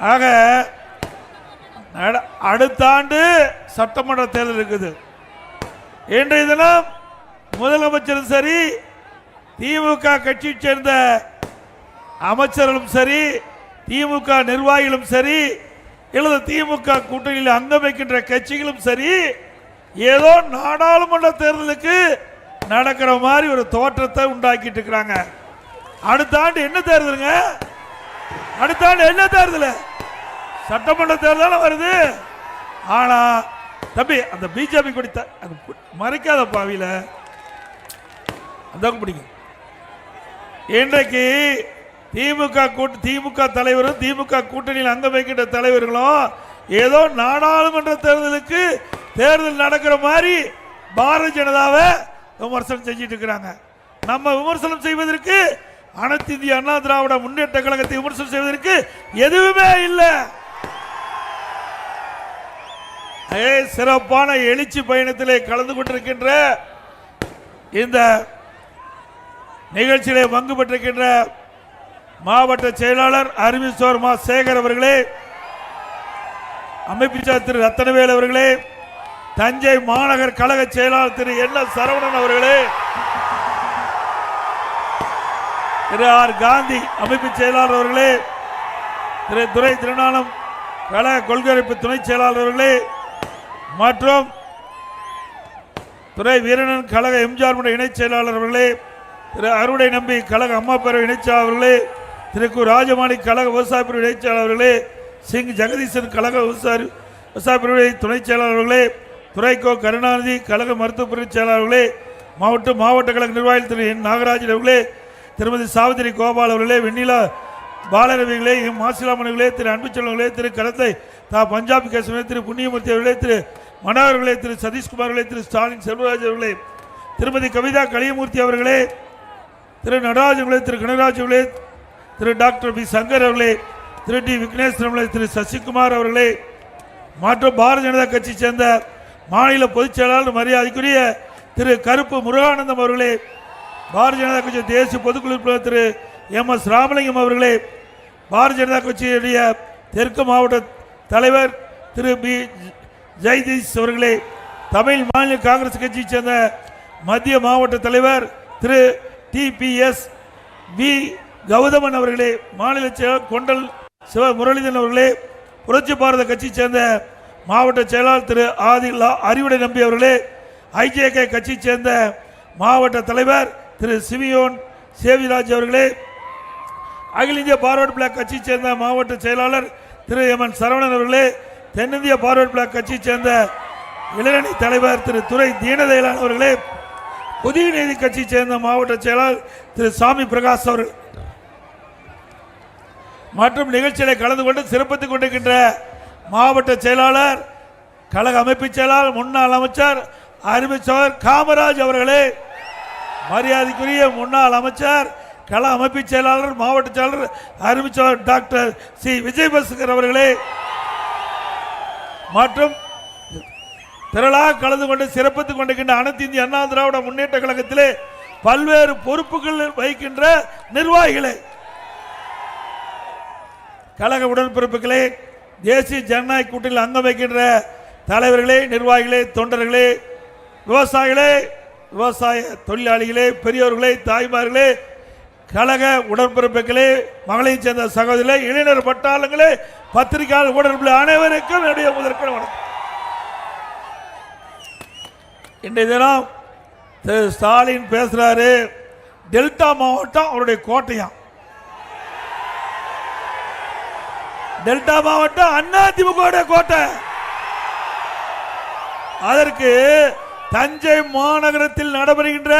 ஆக நட- அடுத்த ஆண்டு சட்டமன்ற தேர்தல் இருக்குது. இன்றைய தினம் முதலமைச்சரும் சரி திமுக கட்சியை சேர்ந்த அமைச்சர்களும் சரி திமுக நிர்வாகிகளும் சரி இல்லது திமுக கூட்டணியில் அங்கம் வைக்கின்ற கட்சிகளும் சரி ஏதோ நாடாளுமன்ற தேர்தலுக்கு நடக்கிற மாதிரி ஒரு தோற்றத்தை உண்டாக்கிட்டு இருக்கிறாங்க. அடுத்த ஆண்டு என்ன தேர்தலுங்க? அடுத்த ஆண்டு என்ன தேர்தல்? சட்டமன்ற தேர்தல் வருது. ஆனா தம்பி அந்த பிஜேபி கொடி அது மறைக்காத பாவியில. அந்த பிடிக்கும். இன்றைக்கு திமுக கூட்டு திமுக தலைவரும் திமுக கூட்டணியில் அங்க வைக்கின்ற தலைவர்களும் ஏதோ நாடாளுமன்ற தேர்தலுக்கு தேர்தல் நடக்கிற மாதிரி பாரதிய ஜனதாவை விமர்சனம் செஞ்சிட்டு இருக்கிறாங்க. நம்ம விமர்சனம் செய்வதற்கு அனைத்து இந்திய அண்ணா திராவிட முன்னேற்ற கழகத்தை விமர்சனம் செய்வதற்கு எதுவுமே இல்லை. சிறப்பான எழுச்சி பயணத்திலே கலந்து கொண்டிருக்கின்ற இந்த நிகழ்ச்சியிலே பங்கு பெற்றிருக்கின்ற மாவட்ட செயலாளர் அறிவிச்சோர் மா சேகர் அவர்களே அமைப்பிச்சார் திரு ரத்தனவேல் அவர்களே தஞ்சை மாநகர் கழக செயலாளர் திரு என் எஸ் சரவணன் அவர்களே திரு ஆர் காந்தி அமைப்பு செயலாளர் அவர்களே திரு துரை திருநாளம் கழக கொள்கை துணை செயலாளர் அவர்களே மற்றும் துறை வீரனன் கழக எம்ஜிஆர் இணைச் செயலாளர் அவர்களே திரு அறுவடை நம்பி கழக அம்மா பேரவை இணைச் செயலாளர் அவர்களே திரு கு ராஜமாணி கழக விவசாய பிரிவு இணைச் செயலாளர்களே சிங் ஜெகதீசன் கழக விவசாய விவசாய பிரிவு துணைச் செயலாளர்களே துறைக்கோ கருணாநிதி கழக மருத்துவ பிரிவு செயலாளர்களே மாவட்ட மாவட்ட கழக நிர்வாகிகள் திரு என் நாகராஜன் அவர்களே திருமதி சாவித்திரி கோபால் அவர்களே வெண்ணிலா பாலரவிகளே எம் மாசிலாமணிகளே திரு அன்புச்செல்வங்களே திரு கடத்தை தா பஞ்சாப் கேசவனே திரு புண்ணியமூர்த்தி அவர்களே திரு மனோகர்களே திரு சதீஷ்குமார் திரு ஸ்டாலின் செல்வராஜ் அவர்களே திருமதி கவிதா கலியமூர்த்தி அவர்களே திரு நடராஜன் அவர்களே திரு கனகராஜ் அவர்களே திரு டாக்டர் பி சங்கர் அவர்களே திரு டி விக்னேஸ்வரன் அவர்களே திரு சசிகுமார் அவர்களே மற்றும் பாரதிய ஜனதா கட்சி சேர்ந்த மாநில பொதுச் செயலாளர் மரியாதைக்குரிய திரு கருப்பு முருகானந்தம் அவர்களே பாரதிய ஜனதா கட்சி தேசிய பொதுக்குழு திரு எம் எஸ் ராமலிங்கம் அவர்களே பாரதிய ஜனதா கட்சியுடைய தெற்கு மாவட்ட தலைவர் திரு பி ஜெய்தீஷ் அவர்களே தமிழ் மாநில காங்கிரஸ் கட்சியைச் சேர்ந்த மத்திய மாவட்ட தலைவர் திரு டிபிஎஸ் வி கௌதமன் அவர்களே மாநில செயலர் கொண்டல் சிவ முரளிதரன் அவர்களே புரட்சி பாரத கட்சியைச் சேர்ந்த மாவட்ட செயலாளர் திரு ஆதில்லா அறிவுடை நம்பி அவர்களே ஐஜேகே கட்சியைச் சேர்ந்த மாவட்ட தலைவர் திரு சிவியோன் சேவிராஜ் அவர்களே அகில இந்திய பார்வர்ட் பிளாக் கட்சியைச் சேர்ந்த மாவட்ட செயலாளர் திரு எம் என் சரவணன் அவர்களே தென்னிந்திய பார்வர்ட் பிளாக் கட்சியைச் சேர்ந்த இளைஞரணி தலைவர் திரு துரை தீனதயலான் அவர்களே புதிய நீதி கட்சியைச் சேர்ந்த மாவட்ட செயலாளர் திரு சாமி பிரகாஷ் அவர்கள். மற்றும் நிகழ்ச்சியில கலந்து கொண்டு சிறப்பித்துக் கொண்டிருக்கின்ற மாவட்ட செயலாளர் கழக அமைப்பு செயலாளர் முன்னாள் அமைச்சர் அறிவிச்சவர் காமராஜ் அவர்களே மரியாதைக்குரிய முன்னாள் அமைச்சர் கள அமைப்பு செயலாளர் மாவட்ட செயலாளர் அறிவிச்சாளர் டாக்டர் சி. விஜயபாஸ்கர் அவர்களே. மற்றும் திரளாக கலந்து கொண்டு சிறப்பித்துக் கொண்டிருக்கின்ற அனைத்து இந்திய அண்ணா திராவிட முன்னேற்ற கழகத்திலே பல்வேறு பொறுப்புகள் வகிக்கின்ற நிர்வாகிகளே. கழக உடன்பிறப்புகளே தேசிய ஜனநாயக கூட்டில் அங்கம் வைக்கின்ற தலைவர்களே நிர்வாகிகளே தொண்டர்களே விவசாயிகளே விவசாய தொழிலாளிகளே பெரியோர்களே தாய்மார்களே கழக உடன்பிறப்புகளே மகளையும் சேர்ந்த சகோதரிகளே இளைஞர் பட்டாளங்களே பத்திரிகையாளர் உடன்பிள்ளை அனைவருக்கும் என்னுடைய முதற்கன வணக்கம். இன்றைய தினம் திரு ஸ்டாலின் பேசுறாரு டெல்டா மாவட்டம் அவருடைய கோட்டையாம். டெல்டா மாவட்டம் அண்ணா திமுக கோட்டை. அதற்கு தஞ்சை மாநகரத்தில் நடைபெறுகின்ற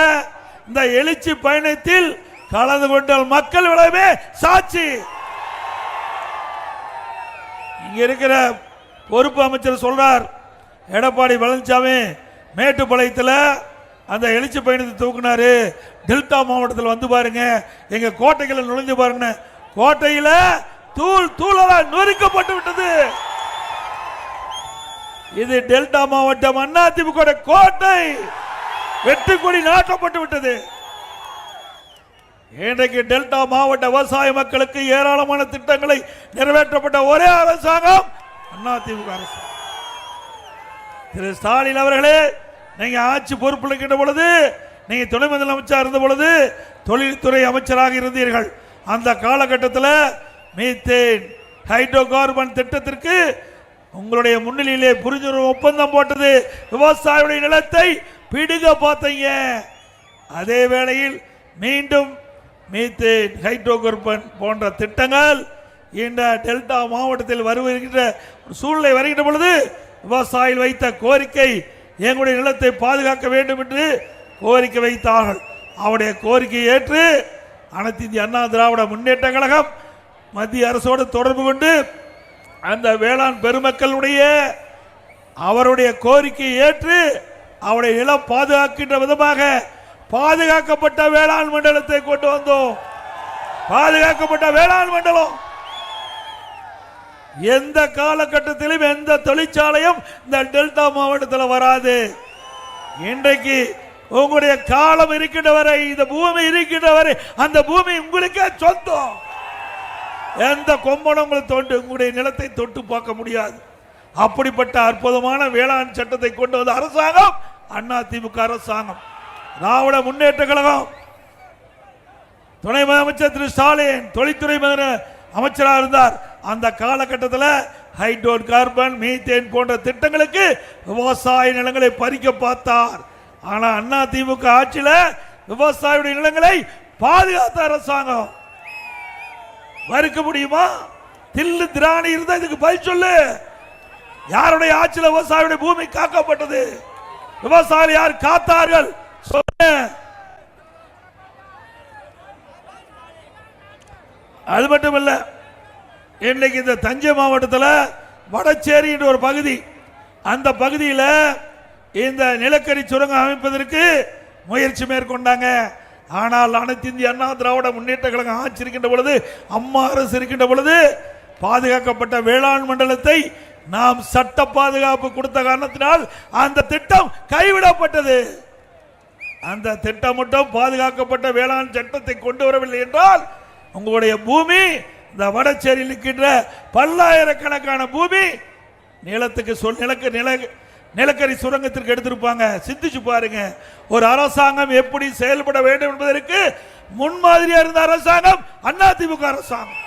இந்த எழுச்சி பயணத்தில் கலந்து கொண்டால் மக்கள் விளைவே சாட்சி. இங்க இருக்கிற பொறுப்பு அமைச்சர் சொல்றார் எடப்பாடி பழனிசாமி மேட்டுப்பாளையத்தில் அந்த எழுச்சி பயணத்தை தூக்குனாரு. டெல்டா மாவட்டத்தில் வந்து பாருங்க எங்க கோட்டைகளை நுழைஞ்சு பாருங்க கோட்டையில தூள் தூளலால் நொறுக்கப்பட்டு விட்டது. இது டெல்டா மாவட்டம் அதிமுக கோட்டை வெட்டுக்குடி நாட்டப்பட்டு விட்டது. இன்றைக்கு டெல்டா மாவட்ட விவசாய மக்களுக்கு ஏராளமான திட்டங்களை நிறைவேற்றப்பட்ட ஒரே அரசாங்கம் அதிமுக அரசு. திரு ஸ்டாலின் அவர்களே நீங்க ஆட்சி பொறுப்பில் இருக்கின்ற பொழுது நீங்க துணை முதலமைச்சர் இருந்த பொழுது தொழில்துறை அமைச்சராக இருந்தீர்கள். அந்த காலகட்டத்தில் மீத்தேன் ஹைட்ரோ கார்பன் திட்டத்திற்கு உங்களுடைய முன்னிலையிலே புரிஞ்சுணர்வு ஒப்பந்தம் போட்டது. விவசாயியுடைய நிலத்தை பிடுங்க பார்த்தீங்க. அதே வேளையில் மீண்டும் மீத்தேன் ஹைட்ரோகார்பன் போன்ற திட்டங்கள் இந்த டெல்டா மாவட்டத்தில் வருகின்ற சூழ்நிலை வருகின்ற பொழுது விவசாயிகள் வைத்த கோரிக்கை எங்களுடைய நிலத்தை பாதுகாக்க வேண்டும் என்று கோரிக்கை வைத்தார்கள். அவருடைய கோரிக்கையை ஏற்று அனைத்து இந்திய அண்ணா திராவிட முன்னேற்ற கழகம் மத்திய அரசோடு தொடர்பு கொண்டு அந்த வேளாண் பெருமக்களுடைய அவருடைய கோரிக்கையை ஏற்று அவருடைய நிலம் பாதுகாக்கின்ற விதமாக பாதுகாக்கப்பட்ட வேளாண் மண்டலத்தை கொண்டு வந்தோம். பாதுகாக்கப்பட்ட வேளாண் மண்டலம். எந்த காலகட்டத்திலும் எந்த தொழிற்சாலையும் இந்த டெல்டா மாவட்டத்தில் வராது. இன்றைக்கு உங்களுடைய காலம் இருக்கின்ற வரை இந்த பூமி இருக்கின்ற வரை அந்த பூமி உங்களுக்கே சொந்தம். எந்த கொம்பனும் உங்களை தொண்டு உங்களுடைய நிலத்தை தொட்டு பார்க்க முடியாது. அப்படிப்பட்ட அற்புதமான வேளாண் சட்டத்தை கொண்டு வந்த அரசாங்கம் அண்ணா திமுக அரசாங்கம். திராவிட முன்னேற்ற கழகம். துணை முதலமைச்சர் திரு ஸ்டாலின் தொழில்துறை அமைச்சராக இருந்தார். அந்த காலகட்டத்தில் ஹைட்ரோன் கார்பன் மீத்தேன் போன்ற திட்டங்களுக்கு விவசாய நிலங்களை பறிக்க பார்த்தார். ஆனால் அண்ணா திமுக ஆட்சியில் விவசாயியுடைய நிலங்களை பாதுகாத்த அரசாங்கம். மறுக்க முடியுமா? தில்லு திராணி இருந்தா இதுக்கு பதில் சொல்லு. யாருடைய ஆட்சியில் விவசாயியுடைய பூமி காக்கப்பட்டது? விவசாயி யார் காத்தார்கள்? சொல்லு அது மட்டும் இல்ல இன்னைக்கு இந்த தஞ்சை மாவட்டத்தில் வடச்சேரி என்ற ஒரு பகுதி அந்த பகுதியில் இந்த நிலக்கரி சுரங்கம் அமைப்பதற்கு முயற்சி மேற்கொண்டாங்க. ஆனால் அனைத்து இந்திய அண்ணா திராவிட முன்னேற்ற கழகம் ஆட்சி இருக்கின்ற பொழுது அம்மா அரசு இருக்கின்ற பொழுது பாதுகாக்கப்பட்ட வேளாண் மண்டலத்தை நாம் சட்ட பாதுகாப்பு கொடுத்த காரணத்தினால் அந்த திட்டம் கைவிடப்பட்டது. அந்த திட்டம் மட்டும் பாதுகாக்கப்பட்ட வேளாண் சட்டத்தை கொண்டு வரவில்லை என்றால் உங்களுடைய பூமி இந்த வடச்சேரியில் இருக்கின்ற பல்லாயிரக்கணக்கான பூமி நிலத்துக்கு சொல் நிலக்கு நில நிலக்கரி சுரங்கத்திற்கு எடுத்திருப்பாங்க. சிந்திச்சு பாருங்க. ஒரு அரசாங்கம் எப்படி செயல்பட வேண்டும் என்பதற்கு முன்மாதிரியா இருந்த அரசாங்கம் அண்ணா திமுக அரசாங்கம்.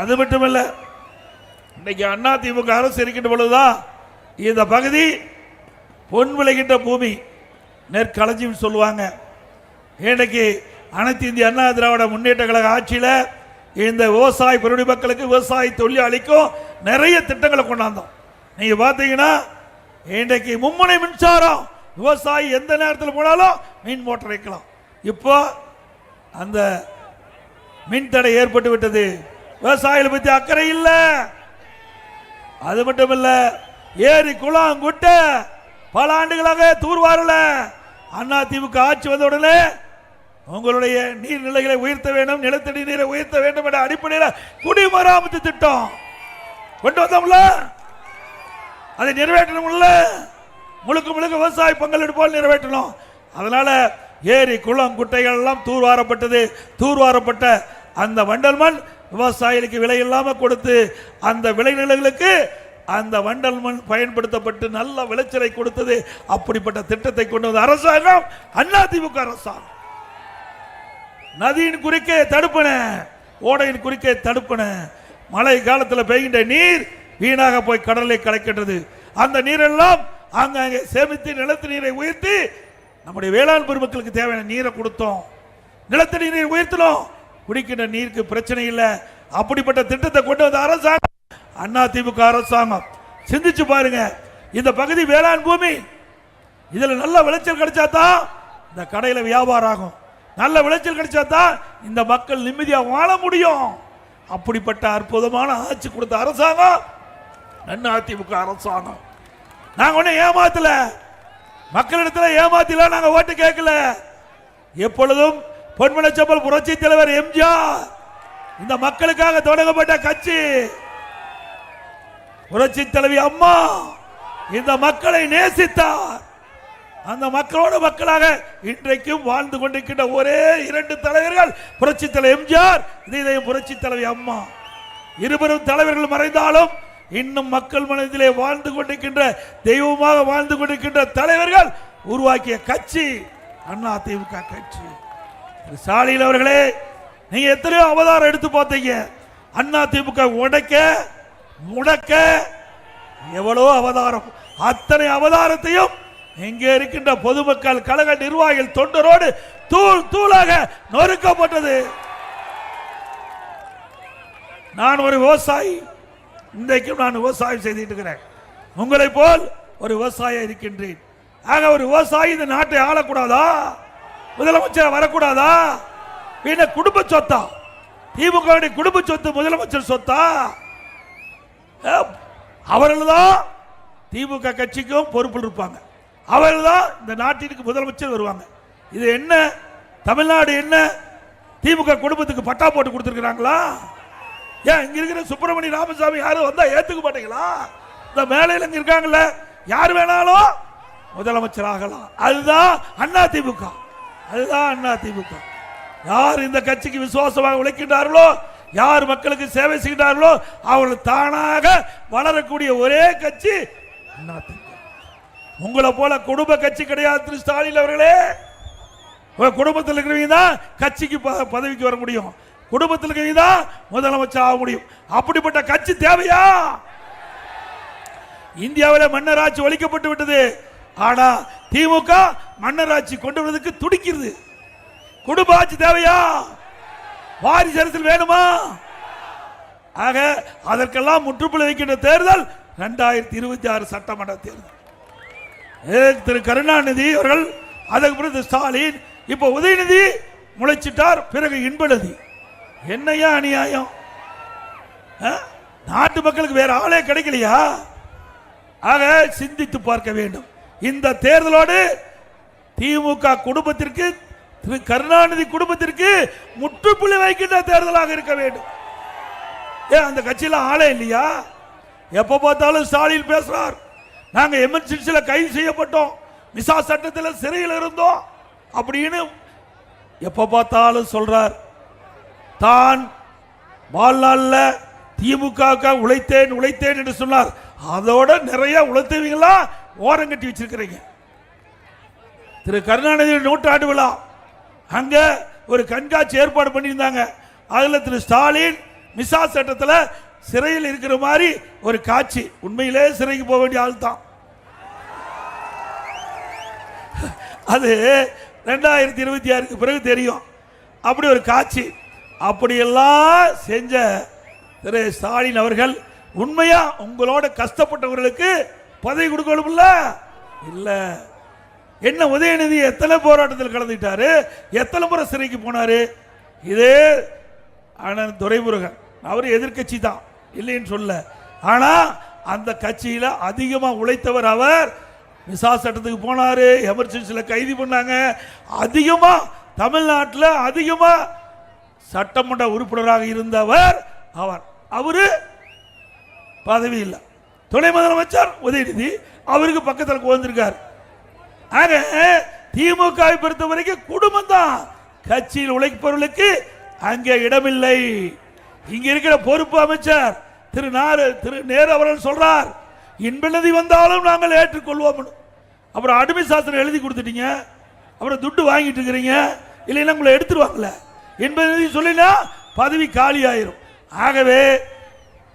அது மட்டுமல்ல இன்னைக்கு அண்ணா திமுக அரசு இருக்கின்ற பொழுதுதான் இந்த பகுதி பொன் விளைகின்ற பூமி. நெற்களஞ்சியம் சொல்லுவாங்க. இன்றைக்கு அனைத்து இந்திய அண்ணா திராவிட முன்னேற்ற கழக ஆட்சியில் இந்த விவசாய பெருடி மக்களுக்கு விவசாய தொழிலாளிக்கும் நிறைய திட்டங்களை கொண்டாந்தோம். நீங்கள் பார்த்தீங்கன்னா இன்றைக்கு மும்முனை மின்சாரம் விவசாயி எந்த நேரத்தில் போனாலும் மின் மோட்டர் வைக்கலாம். இப்போ அந்த மின் தடை ஏற்பட்டு விட்டது. விவசாயிகளை பற்றி அக்கறை இல்லை. அது மட்டும் இல்லை ஏரி குளம் குட்டை பல ஆண்டுகளாக தூர்வாரல. அண்ணா திமுக ஆட்சி வந்த உடனே உங்களுடைய நீர்நிலைகளை உயர்த்த வேண்டும் நிலத்தடி நீரை உயர்த்த வேண்டும் என்ற அடிப்படையில் குடிமராமத்து திட்டம் கொண்டு வந்தோம்ல. அதை நிறைவேற்றணும்ல. முழுக்க முழுக்க விவசாய பங்களிப்பு போல் நிறைவேற்றணும். அதனால ஏரி குளம் குட்டைகள் எல்லாம் தூர்வாரப்பட்டது. தூர்வாரப்பட்ட அந்த வண்டல் மண் விவசாயிகளுக்கு விலை இல்லாமல் கொடுத்து அந்த விளைநிலங்களுக்கு அந்த வண்டல் மண் பயன்படுத்தப்பட்டு நல்ல விளைச்சலை கொடுத்தது. அப்படிப்பட்ட திட்டத்தை கொண்டு வந்த அரசாங்கம் அண்ணா திமுக அரசாங்கம். நதியின் குறுக்கே தடுப்பன ஓடையின் குறுக்கே தடுப்பன மழை காலத்தில் பெய்கின்ற நீர் வீணாக போய் கடலை கலக்கின்றது. அந்த நீரெல்லாம் அங்கே சேமித்து நிலத்து நீரை உயர்த்தி நம்முடைய வேளாண் பெருமக்களுக்கு தேவையான நீரை கொடுத்தோம். நிலத்தடி நீரை உயர்த்தினோம். குடிக்கின்ற நீருக்கு பிரச்சனை இல்லை. அப்படிப்பட்ட திட்டத்தை கொண்டு வந்த அரசாங்கம் அண்ணா திமுக அரசாங்கம். சிந்திச்சு பாருங்க. இந்த பகுதி வேளாண் பூமி இதில் நல்ல விளைச்சல் கிடைச்சா தான் இந்த கடையில் வியாபாரம் ஆகும். நல்ல விளைச்சல் கிடைச்சா தான் இந்த மக்கள் நிம்மதியாக வாழ முடியும். அப்படிப்பட்ட அற்புதமான ஆட்சி கொடுத்த அரசாங்கம் அண்ணா அதிமுக அரசாங்கம். நாங்க ஒன்னும் ஏமாத்தல. மக்களிடத்தில் ஏமாத்தில நாங்க ஓட்டு கேட்கல. எப்பொழுதும் பொன்மனச்சம்பல் புரட்சி தலைவர் எம்ஜிஆர் இந்த மக்களுக்காக தொடங்கப்பட்ட கட்சி. புரட்சி தலைவி அம்மா இந்த மக்களை நேசித்தார். அந்த மக்களோட மக்களாக இன்றைக்கும் வாழ்ந்து கொண்டிருக்கின்ற ஒரே இரண்டு தலைவர்கள் புரட்சி தலைவர் எம்ஜிஆர் இதயம் புரட்சி தலைவி அம்மா. இருவரும் தலைவர்கள் மறைந்தாலும் இன்னும் மக்கள் மனதிலே வாழ்ந்து கொண்டிருக்கின்ற தெய்வமாக வாழ்ந்து கொண்டிருக்கின்ற தலைவர்கள் உருவாக்கிய கட்சி அண்ணா திமுக கட்சி. சாலையில் ஸ்டாலின் அவர்களே நீங்க எத்தனையோ அவதாரம் எடுத்து பார்த்தீங்க. அண்ணா திமுக உடைக்க முடக்க எவ்வளோ அவதாரம். அத்தனை அவதாரத்தையும் இங்கே இருக்கின்ற பொதுமக்கள் கழக நிர்வாகிகள் தொண்டரோடு தூள் தூளாக நொறுக்கப்பட்டது. நான் ஒரு விவசாயி. இன்றைக்கும் நான் விவசாயம் செய்துட்டு இருக்கிறேன் உங்களை போல் ஒரு விவசாயி இருக்கின்றேன். ஆக ஒரு விவசாயி இந்த நாட்டை ஆளக்கூடாதா? முதலமைச்சர் வரக்கூடாதா? வீண குடும்ப சொத்தா? திமுக குடும்ப சொத்து முதலமைச்சர் சொத்தா? அவர்கள் தான் திமுக கட்சிக்கும் பொறுப்பில் இருப்பாங்க. அவர்கள் தான் இந்த நாட்டிற்கு முதலமைச்சர் வருவாங்க. இது என்ன? தமிழ்நாடு என்ன? திமுக குடும்பத்துக்கு பட்டா போட்டு கொடுத்துருக்குறாங்களா? ஏன் இங்க இருக்கிற சுப்பிரமணிய ராமசாமி யாரும் வந்தா ஏத்துக்க மாட்டீங்களா? இந்த மேலையில் இங்க இருக்காங்கல்ல யார் வேணாலும் முதலமைச்சர் ஆகலாம். அதுதான் அண்ணா திமுக. அதுதான் அண்ணா திமுக. யார் இந்த கட்சிக்கு விசுவாசமாக உழைக்கின்றார்களோ யார் மக்களுக்கு சேவை செய்கிறார்களோ அவர்கள் தானாக வளரக்கூடிய ஒரே கட்சி உங்களை போல குடும்ப கட்சி கிடையாது திரு ஸ்டாலின் அவர்களே. குடும்பத்தில் இருக்கிறவங்க தான் கட்சிக்கு ப- பதவிக்கு வர முடியும். குடும்பத்தில் இருக்கிறவங்க தான் முதலமைச்சர் ஆக முடியும். அப்படிப்பட்ட கட்சி தேவையா? இந்தியாவில் மன்னராட்சி ஒழிக்கப்பட்டு விட்டது. ஆனா திமுக மன்னராட்சி கொண்டு வருவதற்கு துடிக்கிறது. குடும்ப ஆட்சி தேவையா? வாரிசு அரசியல் வேணுமா? ஆக அதற்கெல்லாம் முற்றுப்புள்ளி வைக்கின்ற தேர்தல் ரெண்டாயிரத்தி இருபத்தி ஆறு சட்டமன்ற தேர்தல். திரு கருணாநிதி அவர்கள் அதற்கு பிறகு ஸ்டாலின் இப்ப உதயநிதி முளைச்சிட்டார் பிறகு இன்பநதி. என்னையா அநியாயம்? ஆ? நாட்டு மக்களுக்கு வேற ஆளே கிடைக்கலையா? ஆக சிந்தித்து பார்க்க வேண்டும். இந்த தேர்தலோடு திமுக குடும்பத்திற்கு திரு கருணாநிதி குடும்பத்திற்கு முற்றுப்புள்ளி வைக்கின்ற தேர்தலாக இருக்க வேண்டும். ஏன் அந்த கட்சியில் ஆளே இல்லையா? எப்ப பார்த்தாலும் ஸ்டாலின் பேசுறார். நாங்க எமர்ஜென்சியில் கைது செய்யப்பட்டோம். மிசா சட்டத்தில் சிறையில் இருந்தோம் அப்படின்னு எப்ப பார்த்தாலும் சொல்றார். தான் வாழ்நாளில் திமுக உழைத்தேன் உழைத்தேன் என்று சொன்னார். அதோட நிறைய உழைத்தவங்களா ஓரம் கட்டி வச்சிருக்கிறீங்க. திரு கருணாநிதி நூற்றாண்டு விழா. அங்க ஒரு கண்காட்சி ஏற்பாடு பண்ணியிருந்தாங்க. அதில் திரு ஸ்டாலின் மிசா சட்டத்தில் சிறையில் இருக்கிற மாதிரி ஒரு காட்சி. உண்மையிலே சிறைக்கு போக வேண்டிய ஆள் தான். அது ரெண்டாயிரத்தி இருபத்தி ஆறுக்கு பிறகு தெரியும். அப்படி ஒரு காட்சி. அப்படியெல்லாம் செஞ்ச திரு ஸ்டாலின் அவர்கள் உண்மையா உங்களோட கஷ்டப்பட்டவர்களுக்கு பதவி கொடுக்கணும்ல? இல்லை. என்ன உதயநிதி எத்தனை போராட்டத்தில் கலந்துட்டாரு எத்தனை முறை சிறைக்கு போனாரு? இதே ஆனால் துரைமுருகன். அவர் எதிர்க்கட்சி தான். இல்லைன்னு சொல்ல ஆனால் அந்த கட்சியில் அதிகமாக உழைத்தவர் அவர். விசா சட்டத்துக்கு போனார் எமர்ஜென்சியில் கைது பண்ணாங்க. அதிகமாக தமிழ்நாட்டில் அதிகமாக சட்டமன்ற உறுப்பினராக இருந்தவர் அவர். அவர் பதவி இல்லை. துணை முதலமைச்சர் உதயநிதி அவருக்கு பக்கத்தில் குவந்திருக்கார் ஆக திமுக பொறுத்த வரைக்கும் குடும்பம் தான் கட்சியில் உழைப்பவர்களுக்கு அங்கே இடமில்லை. இங்க இருக்கிற பொறுப்பு அமைச்சர் திரு நாரு திரு நேரு அவர்கள் சொல்றார் இன்பநிதி வந்தாலும் நாங்கள் ஏற்றுக்கொள்வோம். அப்புறம் அடிமை சாஸ்திரம் எழுதி கொடுத்துட்டீங்க. அப்புறம் துட்டு வாங்கிட்டு இருக்கிறீங்க. இல்லைன்னா உங்களை எடுத்துருவாங்கல்ல. என்பதை சொல்லினா பதவி காலி ஆயிரும் ஆகவே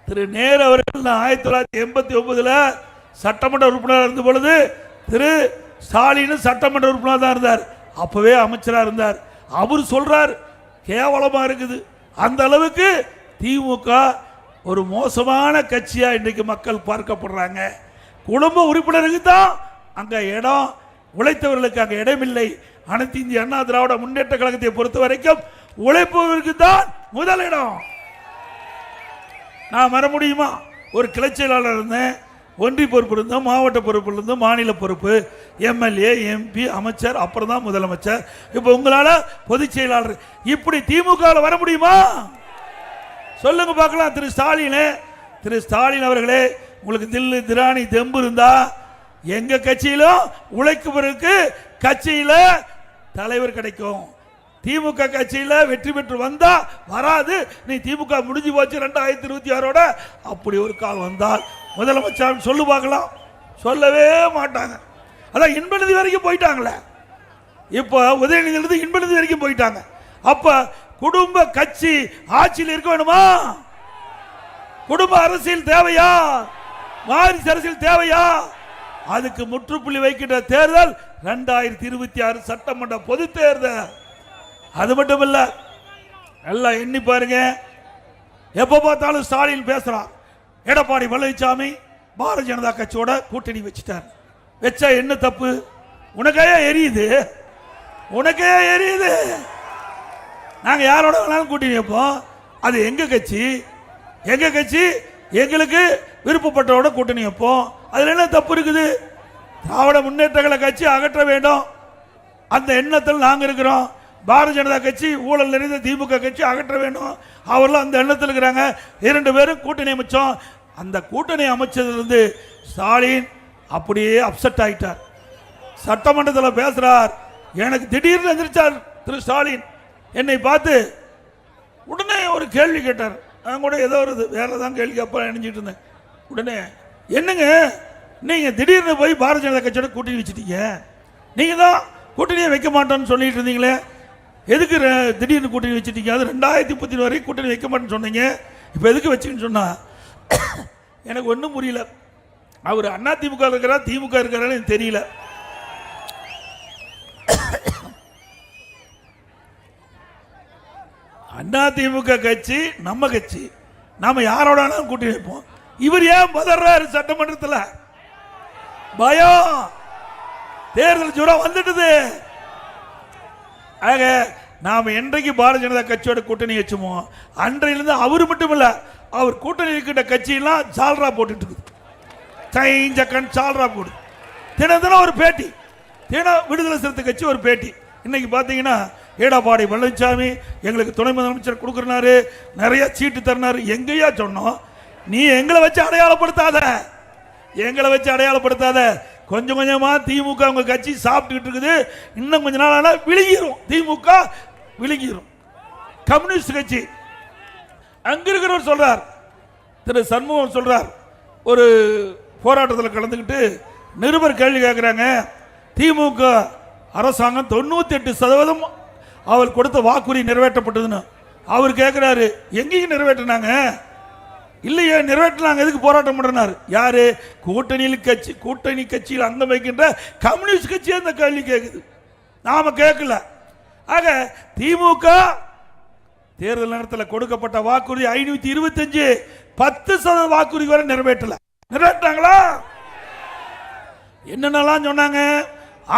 திரு நேரு அவர்கள் ஆயிரத்தி தொள்ளாயிரத்தி எண்பத்தி ஒன்பதுல சட்டமன்ற உறுப்பினர் இருந்த பொழுது திரு ஸ்டாலின் சட்டமன்ற உறுப்பினராக தான் இருந்தார். அப்போவே அமைச்சராக இருந்தார். அவர் சொல்கிறார் கேவலமாக இருக்குது. அந்த அளவுக்கு திமுக ஒரு மோசமான கட்சியாக இன்றைக்கு மக்கள் பார்க்கப்படுறாங்க. குடும்ப உறுப்பினருக்கு தான் அங்கே இடம் உழைத்தவர்களுக்கு அங்கே இடமில்லை. அனைத்து இந்திய அண்ணா திராவிட முன்னேற்ற கழகத்தை பொறுத்த வரைக்கும் உழைப்பவருக்கு தான் முதலிடம் நான் வர முடியுமா? ஒரு கிளைச் செயலாளர் இருந்தேன். ஒன்றிய பொறுப்பு இருந்தோம் மாவட்ட பொறுப்பு இருந்தோம் மாநில பொறுப்பு எம்எல்ஏ எம்பி அமைச்சர் அப்புறம் தான் முதலமைச்சர். இப்போ உங்களால் பொதுச் செயலாளர் இப்படி திமுகவில் வர முடியுமா? சொல்லுங்க பார்க்கலாம் திரு ஸ்டாலின். திரு ஸ்டாலின் அவர்களே உங்களுக்கு தில்லு திராணி தெம்பு இருந்தா எங்க கட்சியிலும் உழைக்குபவருக்கு கட்சியில தலைவர் கிடைக்கும். திமுக கட்சியில் வெற்றி பெற்று வந்தா வராது. நீ திமுக முடிஞ்சு போச்சு ரெண்டாயிரத்தி இருபத்தி ஆறோட அப்படி ஒரு கால் வந்தால் முதலமைச்சர் சொல்லு பார்க்கலாம் சொல்லவே மாட்டாங்க. அதான் இன்பநிதி வரைக்கும் போயிட்டாங்களே இப்போ உதயநிதியிலிருந்து இன்பநிதி வரைக்கும் போயிட்டாங்க. அப்போ குடும்ப கட்சி ஆட்சியில் இருக்க வேணுமா? குடும்ப அரசியல் தேவையா? வாரிசு அரசியல் தேவையா? அதுக்கு முற்றுப்புள்ளி வைக்கின்ற தேர்தல் ரெண்டாயிரத்தி இருபத்தி ஆறு சட்டமன்ற பொது தேர்தல். அது மட்டும் இல்லை எல்லாம் எண்ணி பாருங்க. எப்போ பார்த்தாலும் ஸ்டாலின் பேசுகிறான் எடப்பாடி பழனிசாமி பாரதிய ஜனதா கட்சியோட கூட்டணி வச்சுட்டார். வச்சா என்ன தப்பு? உனக்கே எரியுது. உனக்கே எரியுது. நாங்க யாரோட வேணாலும் கூட்டணி வைப்போம். அது எங்க கட்சி? எங்க கட்சி எங்களுக்கு விருப்பப்பட்டவோட கூட்டணி வைப்போம். அதுல என்ன தப்பு இருக்குது? திராவிட முன்னேற்றங்களை கட்சி அகற்ற வேண்டும். அந்த எண்ணத்தில் நாங்க இருக்கிறோம். பாரதிய ஜனதா கட்சி ஊழல் நிறைந்த திமுக கட்சி அகற்ற வேண்டும். அவர்களும் அந்த எண்ணத்தில் இருக்கிறாங்க. இரண்டு பேரும் கூட்டணி அமைச்சோம். அந்த கூட்டணி அமைச்சதுலேருந்து ஸ்டாலின் அப்படியே அப்செட் ஆகிட்டார் சட்டமன்றத்தில் பேசுகிறார் எனக்கு திடீர்னு எந்திரிச்சார் திரு ஸ்டாலின். என்னை பார்த்து உடனே ஒரு கேள்வி கேட்டார். நான் கூட ஏதோ ஒரு இது வேற தான் கேள்வி அப்போ நினைஞ்சிட்டு இருந்தேன். உடனே என்னங்க நீங்கள் திடீர்னு போய் பாரதிய ஜனதா கட்சியோட கூட்டணி வச்சுட்டீங்க. நீங்கள் தான் கூட்டணியை வைக்க மாட்டோம்னு சொல்லிட்டு இருந்தீங்களே. எதுக்கு ரெ- திடீர்னு கூட்டணி வச்சுட்டீங்க? அது ரெண்டாயிரத்தி முப்பத்தி வரைக்கும் கூட்டணி வைக்க மாட்டேன்னு சொன்னீங்க. இப்போ எதுக்கு வச்சுன்னு சொன்னா எனக்கு ஒன்றும் புரியல. அவர் அண்ணா திமுக இருக்கிறா திமுக இருக்கிறான்னு எனக்கு தெரியல. அண்ணா திமுக கட்சி நம்ம கட்சி. நாம யாரோட கூட்டி வைப்போம். இவர் ஏன் பதறாரு சட்டமன்றத்தில்? பயம். தேர்தல் ஜுரம் வந்துட்டுது. ஆக நாம் என்றைக்கு பாரதிய ஜனதா கட்சியோட கூட்டணி வச்சுமோ அன்றையிலிருந்து அவர் மட்டும் இல்லை அவர் கூட்டணி இருக்கின்ற கட்சியெல்லாம் சால்ரா போட்டுட்டு இருக்குது. கண் சால்ரா போடு. தினம் தினம் ஒரு பேட்டி. தினம் விடுதலை சிறுத்தை கட்சி ஒரு பேட்டி. இன்னைக்கு பார்த்தீங்கன்னா எடப்பாடி பழனிசாமி எங்களுக்கு துணை முதலமைச்சர் கொடுக்குறாரு நிறைய சீட்டு தரனாரு எங்கேயா சொன்னோம் நீ எங்களை வச்சு அடையாளப்படுத்தாத. எங்களை வச்சு அடையாளப்படுத்தாத. கொஞ்சம் கொஞ்சமாக திமுக அவங்க கட்சி சாப்பிட்டுக்கிட்டு இருக்குது. இன்னும் கொஞ்ச நாள் ஆனால் விழுங்கிடும் திமுக விழுங்கிடும் கம்யூனிஸ்ட் கட்சி. அங்க இருக்கிறவர் சொல்றார். திரு சண்முகம் சொல்றார். ஒரு போராட்டத்தில் கலந்துக்கிட்டு நிருபர் கேள்வி கேட்குறாங்க திமுக அரசாங்கம் தொண்ணூற்றி எட்டு சதவீதம் அவர் கொடுத்த வாக்குறுதி நிறைவேற்றப்பட்டதுன்னு. அவர் கேட்குறாரு எங்கேயும் நிறைவேற்றினாங்க? இல்லையே நிறைவேற்றினாங்க எதுக்கு போராட்டம் பண்ணுறாரு யாரு? கூட்டணியில் கட்சி கூட்டணி கட்சியில் அங்கம் வைக்கின்ற கம்யூனிஸ்ட் கட்சி அந்த கேள்வி கேட்குது நாம் கேட்கல. ஆக திமுக தேர்தல் நேரத்தில் கொடுக்கப்பட்ட வாக்குறுதி ஐநூற்றி இருபத்தஞ்சு பத்து சதவீத வாக்குறுதி வரை நிறைவேற்றல. நிறைவேற்றாங்களா? என்னென்னலாம் சொன்னாங்க?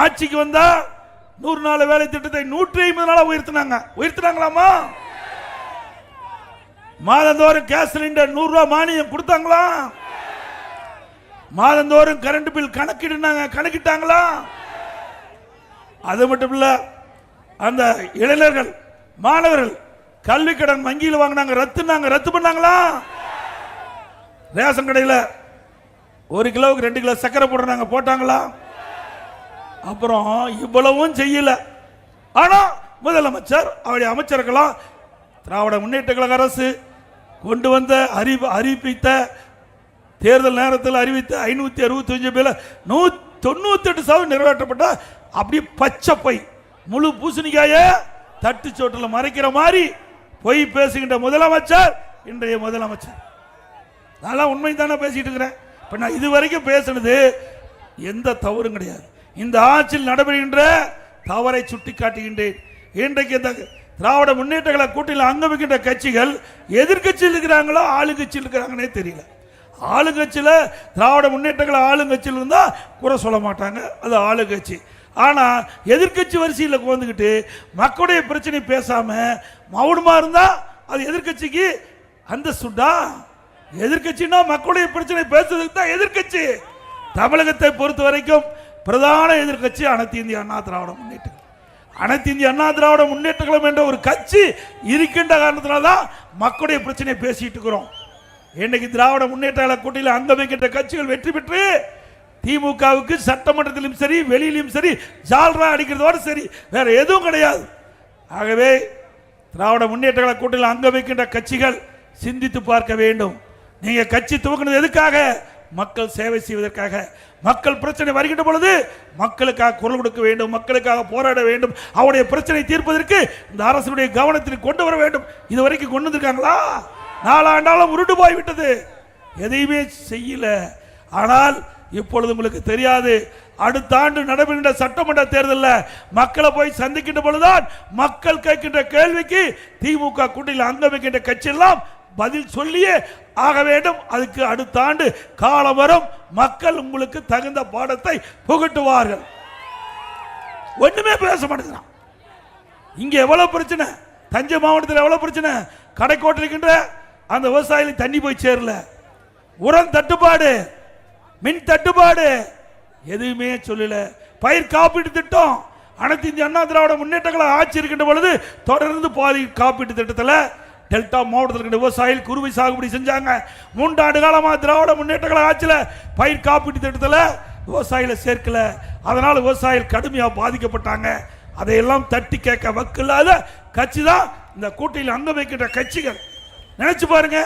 ஆட்சிக்கு வந்தா நூறு நாள் வேலை திட்டத்தை நூற்றி ஐம்பது நாளாக உயர்த்தினாங்க. உயர்த்தினாங்களாமா மாதந்தோறும் கேஸ் சிலிண்டர் நூறு ரூபாய் மானியம் கொடுத்தாங்களா? மாதந்தோறும் கரண்ட் பில் கணக்கிடுனாங்க கணக்கிட்டாங்களா? அது மட்டும் இல்ல அந்த இளைஞர்கள் மாணவர்கள் கல்வி கடன் வங்கியில் வாங்கினாங்க ரத்துனாங்க ரத்து பண்ணாங்களா? ரேஷன் கடையில் ஒரு கிலோவுக்கு ரெண்டு கிலோ சக்கரை போடுறாங்க போட்டாங்களா? அப்புறம் இவ்வளவும் செய்யல. ஆனா முதலமைச்சர் அவருடைய அமைச்சர்களாம் திராவிட முன்னேற்ற கழக அரசு கொண்டு வந்த அறிவு அறிவித்த தேர்தல் நேரத்தில் அறிவித்த ஐநூற்றி அறுபத்தி அஞ்சு பேர்ல நூ தொண்ணூத்தி எட்டு சதவீதம் நிறைவேற்றப்பட்ட அப்படி பச்சை பொய். முழு பூசணிக்காய தட்டு சோட்டில் மறைக்கிற மாதிரி பொய் பேசுகின்ற முதலமைச்சர் இன்றைய முதலமைச்சர். நான் உண்மை தானே பேசிட்டு இருக்கிறேன். இப்போ நான் இது வரைக்கும் பேசுனது எந்த தவறும் கிடையாது. இந்த ஆட்சியில் நடைபெறுகின்ற தவறை சுட்டி காட்டுகின்றேன் இன்றைக்கு இந்த திராவிட முன்னேற்றங்களை கூட்டில் அங்கமிக்கின்ற கட்சிகள் எதிர்க்கட்சியில் இருக்கிறாங்களோ ஆளுங்கட்சியில் இருக்கிறாங்கன்னே தெரியல. ஆளுங்கட்சியில் திராவிட முன்னேற்றங்களை ஆளுங்கட்சியில் இருந்தால் குறை சொல்ல மாட்டாங்க. அது ஆளுங்கட்சி. ஆனால் எதிர்க்கட்சி வரிசையில் உட்காந்துக்கிட்டு மக்களுடைய பிரச்சனை பேசாமல் மௌனமா இருந்தால் அது எதிர்க்கட்சிக்கு அந்த சுட்டா எதிர்க்கட்சினா மக்களுடைய பிரச்சனை பேசுறதுக்கு தான் எதிர்க்கட்சி தமிழகத்தை பொறுத்த வரைக்கும் பிரதான எதிர்க்கட்சி அனைத்து இந்திய அண்ணா திராவிட முன்னேற்றம் அனைத்து இந்திய அண்ணா திராவிட முன்னேற்ற கழகம் என்ற ஒரு கட்சி இருக்கின்ற காரணத்தினால தான் மக்களுடைய பிரச்சனையை பேசிட்டு இருக்கிறோம். இன்னைக்கு திராவிட முன்னேற்ற கழக கூட்டியில் அங்கமைக்கின்ற கட்சிகள் வெற்றி பெற்று திமுகவுக்கு சட்டமன்றத்திலும் சரி வெளியிலும் சரி ஜால்ரா அடிக்கிறதோடு சரி வேற எதுவும் கிடையாது. ஆகவே திராவிட முன்னேற்ற கழக கூட்டில் அங்க வைக்கின்ற கட்சிகள் சிந்தித்து பார்க்க வேண்டும். நீங்கள் கட்சி துவங்கினது எதுக்காக? மக்கள் சேவை செய்வதற்காக. மக்கள் பிரச்சனை வருகின்ற பொழுது மக்களுக்காக குரல் கொடுக்க வேண்டும் மக்களுக்காக போராட வேண்டும். அவருடைய பிரச்சனை தீர்ப்பதற்கு இந்த அரசனுடைய கவனத்தில் கொண்டு வர வேண்டும். இது வரைக்கும் கொண்டு வந்திருக்காங்களா? நாலாண்டாலும் உருண்டு போய்விட்டது. எதையுமே செய்யல. ஆனால் இப்பொழுது உங்களுக்கு தெரியாது. அடுத்த ஆண்டு நடைபெறுகின்ற சட்டமன்ற தேர்தலில் மக்களை போய் சந்திக்கின்ற பொழுதுதான் மக்கள் கேட்கின்ற கேள்விக்கு திமுக கூட்டில் அங்கம் வைக்கின்ற பதில் சொல்லியே ஆக வேண்டும். அதுக்கு அடுத்த ஆண்டு காலம் வரும். மக்கள் உங்களுக்கு தகுந்த பாடத்தை புகட்டுவார்கள். ஒண்ணுமே பேச மாட்டேங்கிறான். இங்க எவ்வளவு பிரச்சனை? தஞ்சை மாவட்டத்தில் எவ்வளவு பிரச்சனை? கடைக்கோட்டில் இருக்கின்ற அந்த விவசாயிகளுக்கு தண்ணி போய் சேரல. உரம் தட்டுப்பாடு மின் தட்டுப்பாடு. எதுவுமே சொல்லல. பயிர் காப்பீட்டு திட்டம். அனைத்து இந்திய அண்ணா திராவிட முன்னேற்றங்களை ஆட்சி இருக்கின்ற பொழுது தொடர்ந்து பாதி காப்பீட்டு திட்டத்தில் டெல்டா மாவட்டத்தில் இருக்கின்ற விவசாயிகள் குருவை சாகுபடி செஞ்சாங்க. மூன்றாண்டு காலமாக திராவிட முன்னேற்ற கழக ஆட்சியில் பயிர் காப்பீட்டு திட்டத்தில் விவசாயிகளை சேர்க்கல. அதனால் விவசாயிகள் கடுமையாக பாதிக்கப்பட்டாங்க. அதையெல்லாம் தட்டி கேட்க வக்கில்லாத கட்சி தான் இந்த கூட்டையில் அங்கம் வைக்கின்ற கட்சிகள். நினைச்சு பாருங்க.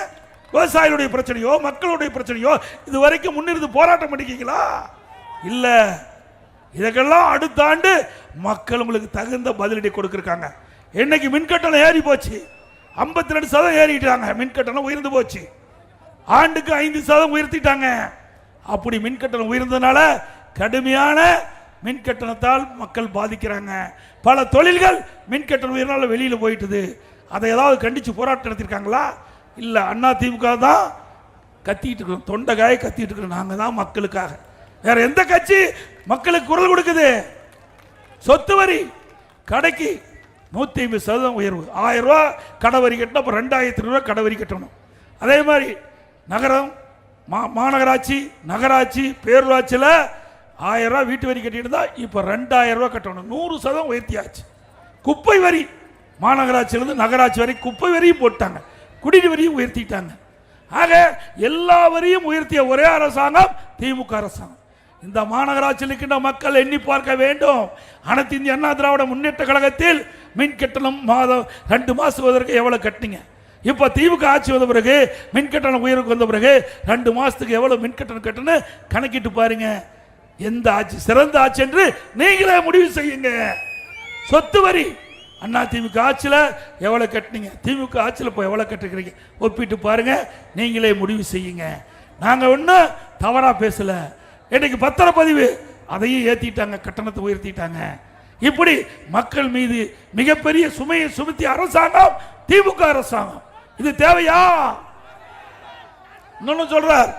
விவசாயிகளுடைய பிரச்சனையோ மக்களுடைய பிரச்சனையோ இது வரைக்கும் முன்னிருந்து போராட்டம் பண்ணிக்கீங்களா இல்லை. இதற்கெல்லாம் அடுத்த ஆண்டு மக்கள் உங்களுக்கு தகுந்த பதிலடி கொடுக்குறாங்க என்னைக்கு மின்கட்டணம் ஏறி போச்சு. ஐம்பத்தி ரெண்டு சதம் ஏறிட்டாங்க. மின்கட்டணம் உயர்ந்து போச்சு. ஆண்டுக்கு ஐந்து சதம் உயர்த்திட்டாங்க. அப்படி மின்கட்டணம் உயர்ந்ததுனால கடுமையான மின்கட்டணத்தால் மக்கள் பாதிக்கிறாங்க. பல தொழில்கள் மின்கட்டணம் உயர்னால வெளியில் போயிட்டுது. அதை ஏதாவது கண்டித்து போராட்டம் நடத்திருக்காங்களா? இல்லை அண்ணா திமுக தான் கத்திக்கிட்டு இருக்கிறோம். தொண்டைக்காய கத்திட்டு இருக்கிறோம். நாங்கள் தான் மக்களுக்காக. வேற எந்த கட்சி மக்களுக்கு குரல் கொடுக்குது? சொத்து வரி கடைக்கு நூற்றி ஐம்பது சதவீதம் உயர்வு. ஆயிரம் ரூபா கடை வரி கட்டணும் அப்போ ரெண்டாயிரத்தி ரூபா கடை வரி கட்டணும். அதே மாதிரி நகரம் மா மாநகராட்சி நகராட்சி பேரூராட்சியில் ஆயிரம் ரூபா வீட்டு வரி கட்டிட்டு தான் இப்போ ரெண்டாயிரம் ரூபா கட்டணும். நூறு சதவீதம் உயர்த்தியாச்சு. குப்பை வரி மாநகராட்சியிலேருந்து நகராட்சி வரை குப்பை வரியும் போட்டாங்க. குடிநீர் வரியும் உயர்த்திட்டாங்க. ஆக எல்லா வரியும் உயர்த்திய ஒரே அரசாங்கம் திமுக அரசாங்கம். இந்த மாநகராட்சியில் இருக்கின்ற மக்கள் எண்ணி பார்க்க வேண்டும். அனைத்து இந்திய அண்ணா திராவிட முன்னேற்ற கழகத்தில் மின் கட்டணம் மாதம் ரெண்டு மாதம் வதற்கு எவ்வளோ கட்டினீங்க? இப்போ திமுக ஆட்சி வந்த பிறகு மின் கட்டணம் உயர்வுக்கு வந்த பிறகு ரெண்டு மாதத்துக்கு எவ்வளோ மின் கட்டணம் கட்டணும் கணக்கிட்டு பாருங்க. எந்த ஆட்சி சிறந்த ஆட்சி என்று நீங்களே முடிவு செய்யுங்க. சொத்து வரி. அண்ணா திமுக ஆட்சியில் எவ்வளோ கட்டினீங்க? திமுக ஆட்சியில் இப்போ எவ்வளோ கட்டுக்கிறீங்க ஒப்பிட்டு பாருங்க. நீங்களே முடிவு செய்யுங்க. நாங்கள் ஒன்றும் தவறாக பேசலை. இன்றைக்கு பத்திரப்பதிவு அதையும் ஏற்றிட்டாங்க கட்டணத்தை உயர்த்திட்டாங்க. இப்படி மக்கள் மீது மிகப்பெரிய சுமையை சுமத்திய அரசாங்கம் திமுக அரசாங்கம். இது தேவையா? இன்னொன்னு சொல்றார்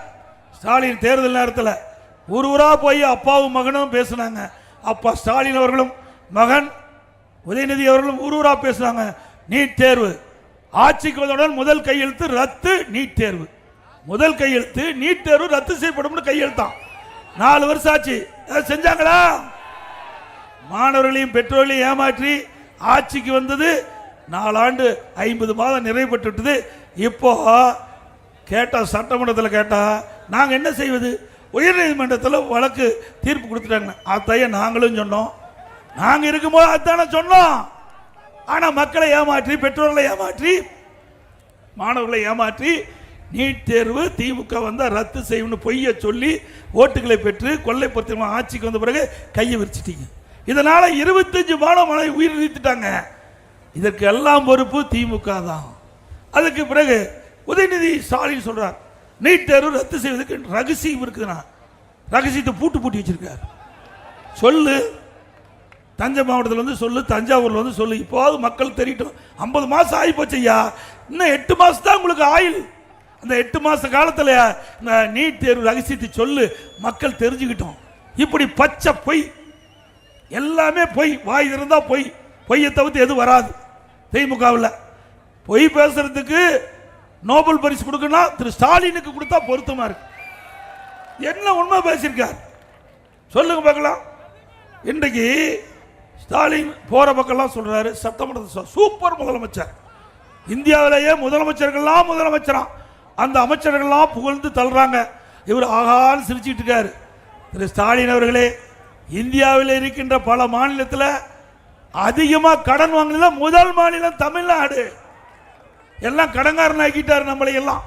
ஸ்டாலின் தேர்தல் நேரத்தில் ஊர் ஊரா போய் அப்பாவும் மகனும் பேசுனாங்க. அப்பா ஸ்டாலின் அவர்களும் மகன் உதயநிதி அவர்களும் ஒரு ஊரா பேசுனாங்க. நீட் தேர்வு. ஆட்சிக்கு வந்தவுடன் முதல் கையெழுத்து ரத்து நீட் தேர்வு. முதல் கையெழுத்து நீட் தேர்வு ரத்து செய்யப்படும்னு கையெழுத்தான். நாலு வருஷம் ஆச்சு. ஏதாவது செஞ்சாங்களா? மாணவர்களையும் பெற்றோர்களையும் ஏமாற்றி ஆட்சிக்கு வந்தது. நாலாண்டு ஐம்பது மாதம் நிறைவு விட்டது இப்போ கேட்டால் சட்டமன்றத்தில் கேட்டால் நாங்கள் என்ன செய்வது? உயர்நீதிமன்றத்தில் வழக்கு தீர்ப்பு கொடுத்துட்டாங்க. அத்தைய நாங்களும் சொன்னோம். நாங்கள் இருக்கும்போது அதானே சொன்னோம். ஆனால் மக்களை ஏமாற்றி பெற்றோர்களை ஏமாற்றி மாணவர்களை ஏமாற்றி நீட் தேர்வு திமுக வந்தால் ரத்து செய்யணும்னு பொய்யை சொல்லி ஓட்டுகளை பெற்று கொள்ளைப்படுத்த ஆட்சிக்கு வந்த பிறகு கையை விரிச்சிட்டீங்க. இதனால இருபத்தஞ்சு மழை உயிர் நீத்துட்டாங்க. இதற்கு எல்லாம் பொறுப்பு திமுக தான். அதுக்கு பிறகு உதயநிதி ஸ்டாலின் சொல்றார் நீட் தேர்வு ரத்து செய்வதற்கு ரகசியம் இருக்குதுண்ணா. ரகசியத்தை பூட்டு பூட்டி வச்சிருக்கார். சொல்லு. தஞ்சை மாவட்டத்தில் வந்து சொல்லு தஞ்சாவூரில் வந்து சொல்லு. இப்போது மக்கள் தெரியட்டும். ஐம்பது மாதம் ஆகி போச்சு ஐயா. இன்னும் எட்டு மாதம் தான் உங்களுக்கு ஆயுள். அந்த எட்டு மாத காலத்தில் இந்த நீட் தேர்வு ரகசியத்தை சொல்லு. மக்கள் தெரிஞ்சுக்கிட்டோம். இப்படி பச்சை பொய் எல்லாமே பொய் வாய் இருந்தால் பொய். பொய்யை தவிர்த்து எதுவும் வராது. திமுகவில். பொய் பேசுறதுக்கு நோபல் பரிசு கொடுக்கணும் திரு ஸ்டாலினுக்கு கொடுத்தா பொருத்தமாக இருக்கு. என்ன உண்மை பேசியிருக்கார்? சொல்லுங்க பார்க்கலாம். இன்றைக்கு ஸ்டாலின் போகிற பக்கம்லாம் சொல்கிறாரு சட்டமன்ற சூப்பர் முதலமைச்சர். இந்தியாவிலேயே முதலமைச்சர்கள்லாம் முதலமைச்சரா அந்த அமைச்சர்கள்லாம் புகழ்ந்து தள்ளுறாங்க. இவர் ஆகான்னு சிரிச்சுட்டு இருக்காரு. திரு ஸ்டாலின் அவர்களே இந்தியாவில் இருக்கின்ற பல மாநிலத்தில் அதிகமாக கடன் வாங்கினதுல முதல் மாநிலம் தமிழ்நாடு. எல்லாம் கடன்காரன் ஆக்கிட்டார் நம்மளை எல்லாம்.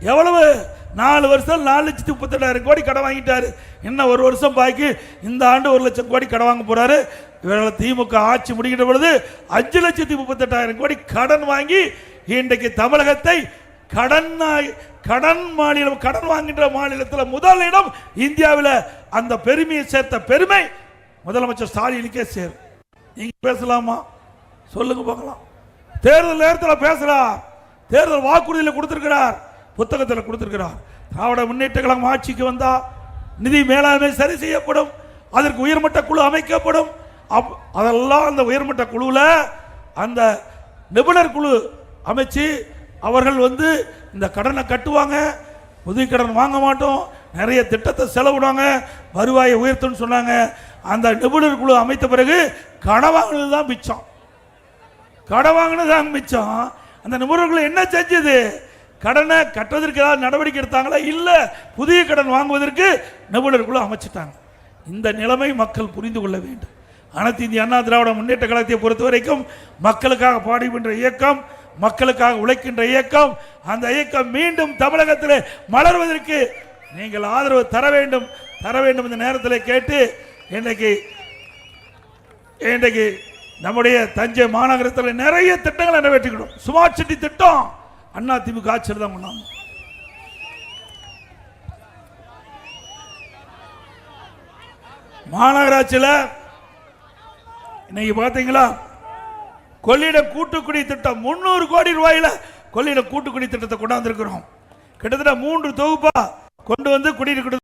எவ்வளவு? நாலு வருஷம் நாலு லட்சத்தி முப்பத்தெட்டாயிரம் கோடி கடன் வாங்கிட்டாரு. இன்னும் ஒரு வருஷம் பாக்கி? இந்த ஆண்டு ஒரு லட்சம் கோடி கடன் வாங்க போறாரு. இவர்கள் திமுக ஆட்சி முடிகின்ற பொழுது அஞ்சு லட்சத்தி முப்பத்தெட்டாயிரம் கோடி கடன் வாங்கி இன்றைக்கு தமிழகத்தை கடன் கடன் மாநிலம் கடன் வாங்குகின்ற மாநிலத்தில் முதல் இடம் இந்தியாவில் அந்த பெருமையை சேர்த்த பெருமை முதலமைச்சர் ஸ்டாலினுக்கே சேரும். நீங்கள் பேசலாமா? சொல்லுங்க பார்க்கலாம். தேர்தல் நேரத்தில் பேசுகிறார் தேர்தல் வாக்குறுதியில் கொடுத்துருக்கிறார். புத்தகத்தில் கொடுத்துருக்கிறார். திராவிட முன்னேற்ற கழகம் ஆட்சிக்கு வந்தால் நிதி மேலாண்மை சரி செய்யப்படும். அதற்கு உயர்மட்ட குழு அமைக்கப்படும். அப்- அதெல்லாம் அந்த உயர்மட்ட குழுவில் அந்த நிபுணர் குழு அமைச்சு அவர்கள் வந்து இந்த கடனை கட்டுவாங்க புதிய கடன் வாங்க மாட்டோம் நிறைய திட்டத்தை செலவிடுவாங்க வருவாயை உயர்த்துன்னு சொன்னாங்க. அந்த நிபுணர் குழு அமைத்த பிறகு கடை வாங்கினது தான் மிச்சம். கடன் வாங்கினது தான் மிச்சம். அந்த நிபுணர்கள் என்ன செஞ்சது? கடனை கட்டுவதற்கு ஏதாவது நடவடிக்கை எடுத்தாங்களா? இல்லை புதிய கடன் வாங்குவதற்கு நிபுணர் குழு அமைச்சிட்டாங்க. இந்த நிலைமை மக்கள் புரிந்து கொள்ள வேண்டும். அனைத்து இந்திய அண்ணா திராவிட முன்னேற்ற கழகத்தை பொறுத்த வரைக்கும் மக்களுக்காக பாடுகின்ற இயக்கம் மக்களுக்காக உழைக்கின்ற இயக்கம் அந்த இயக்கம் மீண்டும் தமிழகத்தில் மலர்வதற்கு நீங்கள் ஆதரவு தர வேண்டும் தர வேண்டும் இந்த நேரத்தில் கேட்டு இன்னைக்கு இன்றைக்கு நம்முடைய தஞ்சை மாநகரத்தில் நிறைய திட்டங்களை நிறைவேற்றிக்கணும் சுமார் சிட்டி திட்டம் அண்ணா திமுக ஆட்சியில் தான் மாநகராட்சியில் இன்னைக்கு பார்த்தீங்களா கொள்ளிட கூட்டுக்குடி திட்டம் முந்நூறு கோடி ரூபாயில கொள்ளிட கூட்டுக்குடி திட்டத்தை கொண்டாந்துருக்கிறோம். கிட்டத்தட்ட மூன்று தொகுப்பா கொண்டு வந்து குடியிருக்கிறது.